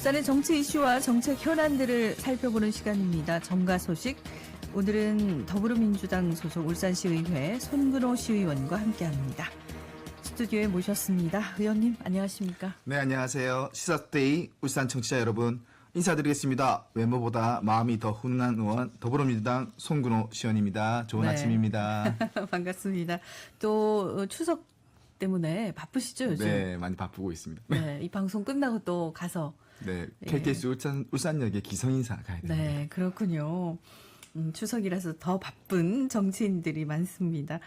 울산의 정치 이슈와 정책 현안들을 살펴보는 시간입니다. 정가 소식. 오늘은 더불어민주당 소속 울산시의회 손근호 시의원과 함께합니다. 스튜디오에 모셨습니다. 의원님 안녕하십니까? 네, 안녕하세요. 시사데이 울산 청취자 여러분 인사드리겠습니다. 외모보다 마음이 더 훈훈한 의원 더불어민주당 송근호 시원입니다. 좋은 네. 아침입니다. 반갑습니다. 또 어, 추석 때문에 바쁘시죠 요즘? 네, 많이 바쁘고 있습니다. 네, 이 방송 끝나고 또 가서 네, 예. KTX 울산 울산역에 기성인사 가야 됩니다. 네, 그렇군요. 음, 추석이라서 더 바쁜 정치인들이 많습니다.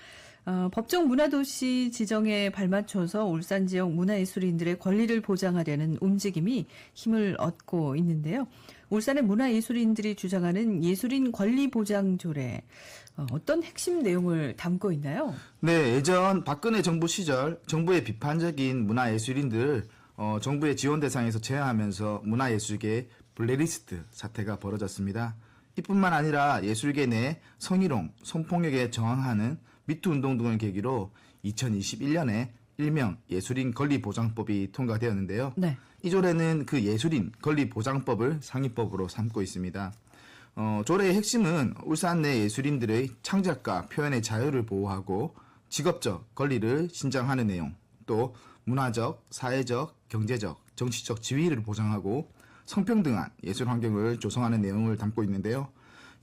어, 법정 문화도시 지정에 발맞춰서 울산 지역 문화예술인들의 권리를 보장하려는 움직임이 힘을 얻고 있는데요. 울산의 문화예술인들이 주장하는 예술인 권리 보장 조례 어, 어떤 핵심 내용을 담고 있나요? 네, 예전 박근혜 정부 시절 정부의 비판적인 문화예술인들을 어, 정부의 지원 대상에서 제외하면서 문화예술계 블랙리스트 사태가 벌어졌습니다. 이뿐만 아니라 예술계 내 성희롱, 성폭력에 저항하는 미투 운동 등을 계기로 2021년에 일명 예술인 권리 보장법이 통과되었는데요. 네. 이 조례는 그 예술인 권리 보장법을 상위법으로 삼고 있습니다. 어, 조례의 핵심은 울산 내 예술인들의 창작과 표현의 자유를 보호하고 직업적 권리를 신장하는 내용, 또 문화적, 사회적, 경제적, 정치적 지위를 보장하고 성평등한 예술 환경을 조성하는 내용을 담고 있는데요.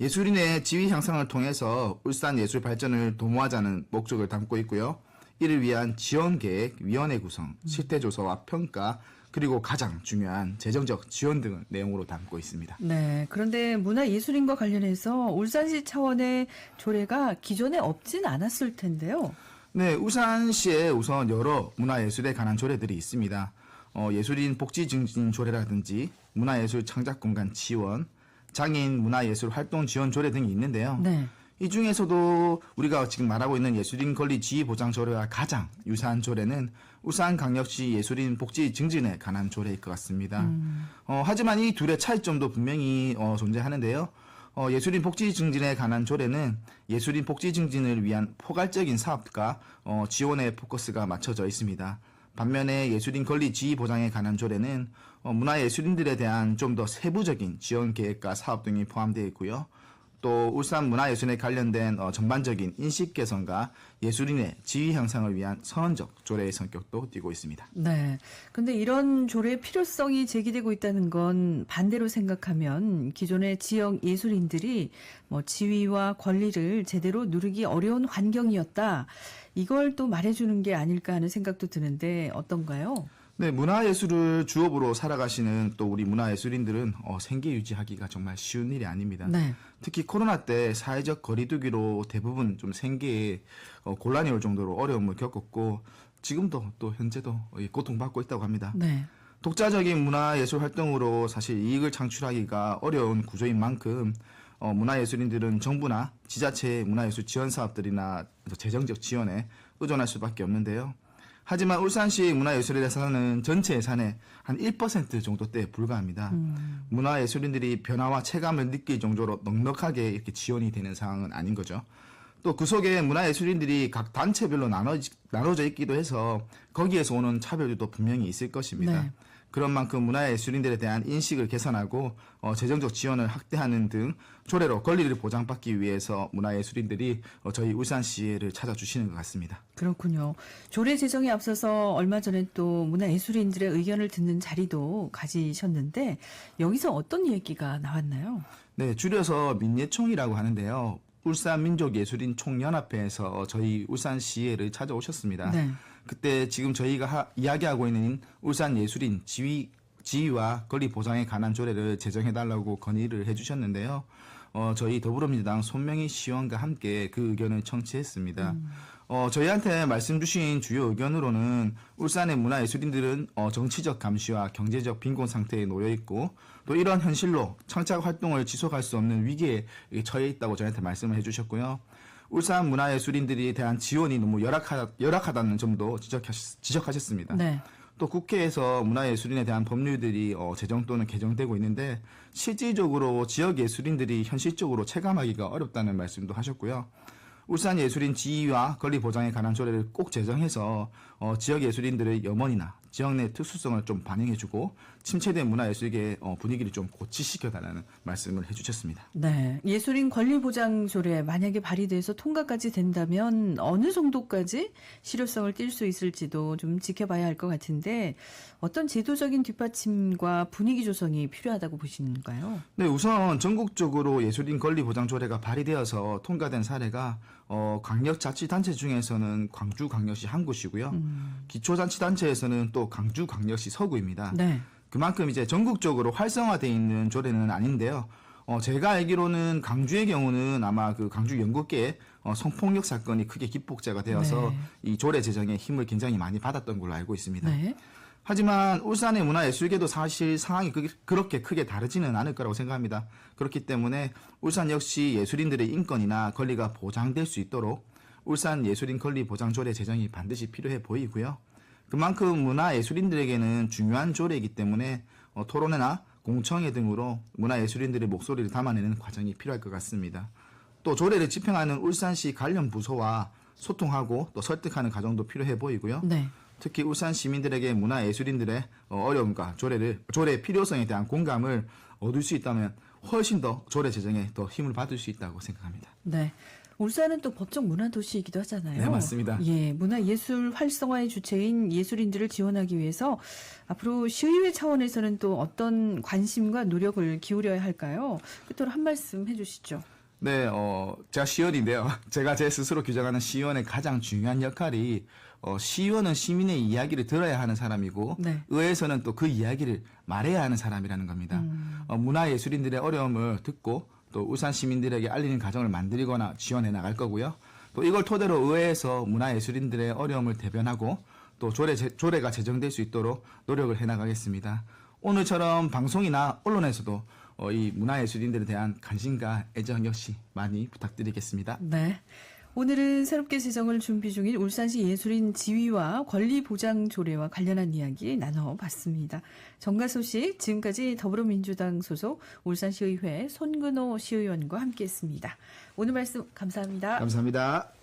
예술인의 지위 향상을 통해서 울산 예술 발전을 도모하자는 목적을 담고 있고요. 이를 위한 지원 계획, 위원회 구성, 실태 조사와 평가, 그리고 가장 중요한 재정적 지원 등을 내용으로 담고 있습니다. 네. 그런데 문화예술인과 관련해서 울산시 차원의 조례가 기존에 없진 않았을 텐데요. 네, 울산시에 우선 여러 문화예술에 관한 조례들이 있습니다. 어, 예술인 복지 증진 조례라든지 문화예술 창작 공간 지원, 장애인 문화예술 활동 지원 조례 등이 있는데요. 네. 이 중에서도 우리가 지금 말하고 있는 예술인 권리 지위 보장 조례와 가장 유사한 조례는 울산광역시 예술인 복지 증진에 관한 조례일 것 같습니다. 어, 하지만 이 둘의 차이점도 분명히 어, 존재하는데요. 어, 예술인 복지 증진에 관한 조례는 예술인 복지 증진을 위한 포괄적인 사업과 어, 지원에 포커스가 맞춰져 있습니다. 반면에 예술인 권리 지위 보장에 관한 조례는 어, 문화예술인들에 대한 좀 더 세부적인 지원 계획과 사업 등이 포함되어 있고요. 또 울산 문화예술에 관련된 어, 전반적인 인식 개선과 예술인의 지위 향상을 위한 선언적 조례의 성격도 띠고 있습니다. 네. 근데 이런 조례의 필요성이 제기되고 있다는 건 반대로 생각하면 기존의 지역 예술인들이 뭐 지위와 권리를 제대로 누리기 어려운 환경이었다. 이걸 또 말해주는 게 아닐까 하는 생각도 드는데 어떤가요? 네, 문화예술을 주업으로 살아가시는 또 우리 문화예술인들은 어, 생계 유지하기가 정말 쉬운 일이 아닙니다. 네. 특히 코로나 때 사회적 거리두기로 대부분 좀 생계에 어, 곤란이 올 정도로 어려움을 겪었고 지금도 또 현재도 어, 고통받고 있다고 합니다. 네. 독자적인 문화예술 활동으로 사실 이익을 창출하기가 어려운 구조인 만큼 어, 문화예술인들은 정부나 지자체의 문화예술 지원 사업들이나 재정적 지원에 의존할 수밖에 없는데요. 하지만 울산시 문화예술에 대해서는 전체 예산의 한 1% 정도대에 불과합니다. 문화예술인들이 변화와 체감을 느낄 정도로 넉넉하게 이렇게 지원이 되는 상황은 아닌 거죠. 또 그 속에 문화예술인들이 각 단체별로 나눠, 나눠져 있기도 해서 거기에서 오는 차별도 분명히 있을 것입니다. 네. 그런 만큼 문화예술인들에 대한 인식을 개선하고 어, 재정적 지원을 확대하는 등 조례로 권리를 보장받기 위해서 문화예술인들이 어, 저희 울산시를 찾아주시는 것 같습니다. 그렇군요. 조례 제정에 앞서서 얼마 전에 또 문화예술인들의 의견을 듣는 자리도 가지셨는데 여기서 어떤 얘기가 나왔나요? 네, 줄여서 민예총이라고 하는데요. 울산 민족예술인 총연합회에서 저희 울산시를 찾아오셨습니다. 네. 그때 지금 저희가 하- 이야기하고 있는 울산 예술인 지위 지위와 권리 보장에 관한 조례를 제정해 달라고 건의를 해주셨는데요. 어, 저희 더불어민주당 손명희 시원과 함께 그 의견을 청취했습니다. 어, 저희한테 말씀 주신 주요 의견으로는 울산의 문화예술인들은 어, 정치적 감시와 경제적 빈곤 상태에 놓여 있고 또 이런 현실로 창작 활동을 지속할 수 없는 위기에 처해 있다고 저희한테 말씀을 해주셨고요. 울산 문화예술인들에 대한 지원이 너무 열악하, 열악하다는 점도 지적하셨, 지적하셨습니다. 네. 또 국회에서 문화예술인에 대한 법률들이 어, 제정 또는 개정되고 있는데 실질적으로 지역 예술인들이 현실적으로 체감하기가 어렵다는 말씀도 하셨고요. 울산 예술인 지위와 권리 보장에 관한 조례를 꼭 제정해서 어, 지역 예술인들의 염원이나 지역 내 특수성을 좀 반영해주고 침체된 문화예술계의 어, 분위기를 좀 고치시켜달라는 말씀을 해주셨습니다. 네. 예술인 권리보장 조례 만약에 발의돼서 통과까지 된다면 어느 정도까지 실효성을 띌수 있을지도 좀 지켜봐야 할 것 같은데 어떤 제도적인 뒷받침과 분위기 조성이 필요하다고 보시는가요? 네, 우선 전국적으로 예술인 권리 보장 조례가 발의되어서 통과된 사례가 어, 광역자치단체 중에서는 광주광역시 한 곳이고요. 기초자치단체에서는 또 강주광역시 서구입니다. 네. 그만큼 이제 전국적으로 활성화돼 있는 조례는 아닌데요. 어, 제가 알기로는 강주의 경우는 아마 그 강주 연구계의 어, 성폭력 사건이 크게 기폭제가 되어서 네. 이 조례 제정에 힘을 굉장히 많이 받았던 걸로 알고 있습니다. 네. 하지만 울산의 문화예술계도 사실 상황이 그- 그렇게 크게 다르지는 않을 거라고 생각합니다. 그렇기 때문에 울산 역시 예술인들의 인권이나 권리가 보장될 수 있도록 울산 예술인 권리 보장 조례 제정이 반드시 필요해 보이고요. 그만큼 문화예술인들에게는 중요한 조례이기 때문에 어, 토론회나 공청회 등으로 문화예술인들의 목소리를 담아내는 과정이 필요할 것 같습니다. 또 조례를 집행하는 울산시 관련 부서와 소통하고 또 설득하는 과정도 필요해 보이고요. 네. 특히 울산 시민들에게 문화예술인들의 어, 어려움과 조례를 조례의 필요성에 대한 공감을 얻을 수 있다면 훨씬 더 조례 제정에 더 힘을 받을 수 있다고 생각합니다. 네. 울산은 또 법적 문화 도시이기도 하잖아요. 네, 맞습니다. 예, 문화 예술 활성화의 주체인 예술인들을 지원하기 위해서 앞으로 시의회 차원에서는 또 어떤 관심과 노력을 기울여야 할까요? 끝으로 한 말씀 해주시죠. 네, 어, 제가 시의원인데요. 제가 제 스스로 규정하는 시의원의 가장 중요한 역할이 어, 시의원은 시민의 이야기를 들어야 하는 사람이고 네. 의회에서는 또 그 이야기를 말해야 하는 사람이라는 겁니다. 어, 문화예술인들의 어려움을 듣고 또 울산 시민들에게 알리는 과정을 만들거나 지원해 나갈 거고요. 또 이걸 토대로 의회에서 문화예술인들의 어려움을 대변하고 또 조례, 제- 조례가 제정될 수 있도록 노력을 해 나가겠습니다. 오늘처럼 방송이나 언론에서도 어, 이 문화예술인들에 대한 관심과 애정 역시 많이 부탁드리겠습니다. 네. 오늘은 새롭게 제정을 준비 중인 울산시 예술인 지위와 권리 보장 조례와 관련한 이야기 나눠봤습니다. 정가 소식 지금까지 더불어민주당 소속 울산시의회 손근호 시의원과 함께했습니다. 오늘 말씀 감사합니다. 감사합니다.